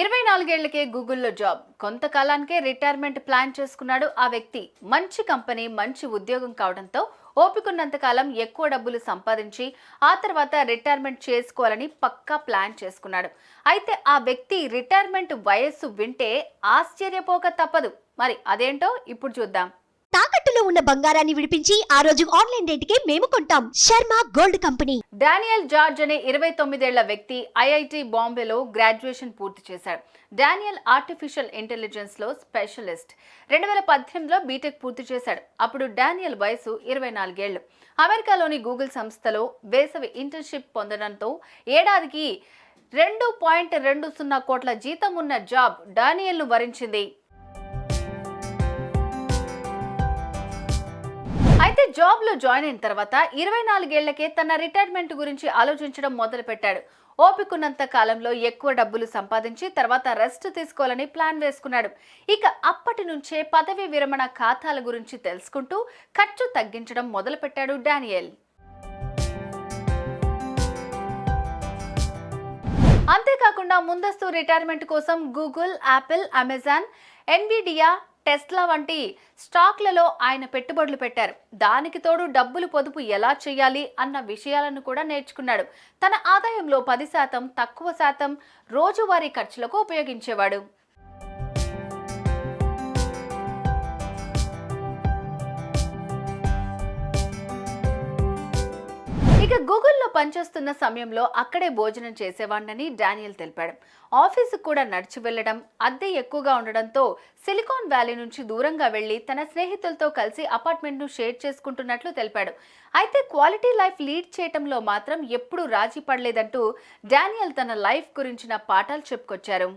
ఇరవై నాలుగేళ్ళకే గూగుల్లో job. కొంతకాలానికే retirement plan చేసుకున్నాడు ఆ వ్యక్తి. మంచి కంపెనీ మంచి ఉద్యోగం కావడంతో ఓపికన్నంతకాలం ఎక్కువ డబ్బులు సంపాదించి ఆ తర్వాత రిటైర్మెంట్ చేసుకోవాలని పక్కా ప్లాన్ చేసుకున్నాడు. అయితే ఆ వ్యక్తి రిటైర్మెంట్ వయస్సు వింటే ఆశ్చర్యపోక తప్పదు. మరి అదేంటో ఇప్పుడు చూద్దాం. తాకట్టులో ఉన్న బంగారాన్ని విడిపించి ఆ రోజు ఆన్లైన్ రేటుకే మేము కొంటాం. Sharma gold company. Daniel George అనే ఇరవై తొమ్మిదేళ్ళ వ్యక్తి ఐఐటి బాంబేలో గ్రాడ్యుయేషన్ పూర్తి చేశాడు. డానియల్ ఆర్టిఫిషియల్ ఇంటెలిజెన్స్లో స్పెషలిస్ట్. రెండు వేల పద్దెనిమిదిలో బీటెక్ పూర్తి చేశాడు. అప్పుడు డానియల్ వయసు ఇరవై నాలుగేళ్ళు అమెరికాలోని గూగుల్ సంస్థలో వేసవి ఇంటర్న్షిప్ పొందడంతో ఏడాదికి రెండు పాయింట్ రెండు సున్నా కోట్ల జీతం ఉన్న జాబ్ డానియల్ను వరించింది. అయితే జాబ్లో జాయిన్ అయిన తర్వాత ఇరవై నాలుగేళ్ళకే తన రిటైర్మెంట్ గురించి ఆలోచించడం మొదలుపెట్టాడు. ఓపికన్నంత కాలంలో ఎక్కువ డబ్బులు సంపాదించి తర్వాత రెస్ట్ తీసుకోవాలని ప్లాన్ వేసుకున్నాడు. ఇక అప్పటి నుంచే పదవి విరమణ ఖాతాల గురించి తెలుసుకుంటూ ఖర్చు తగ్గించడం మొదలుపెట్టాడు డానియల్. అంతేకాకుండా ముందస్తు రిటైర్మెంట్ కోసం Google Apple Amazon Nvidia Tesla వంటి స్టాక్లలో ఆయన పెట్టుబడులు పెట్టారు. దానికి తోడు డబ్బులు పొదుపు ఎలా చేయాలి అన్న విషయాలను కూడా నేర్చుకున్నాడు. తన ఆదాయంలో పది శాతం తక్కువ శాతం రోజువారీ ఖర్చులకు ఉపయోగించేవాడు. ఇక గూగుల్లో పనిచేస్తున్న సమయంలో అక్కడే భోజనం చేసేవాడినని డానియల్ తెలిపాడు. ఆఫీసుకు కూడా నడిచి వెళ్ళడం అద్దె ఎక్కువగా ఉండడంతో సిలికాన్ వ్యాలీ నుంచి దూరంగా వెళ్ళి తన స్నేహితులతో కలిసి అపార్ట్మెంట్ను షేర్ చేసుకుంటున్నట్లు తెలిపాడు. అయితే క్వాలిటీ లైఫ్ లీడ్ చేయటంలో మాత్రం ఎప్పుడూ రాజీ పడలేదంటూ డానియల్ తన లైఫ్ గురించిన పాఠాలు చెప్పుకొచ్చారు.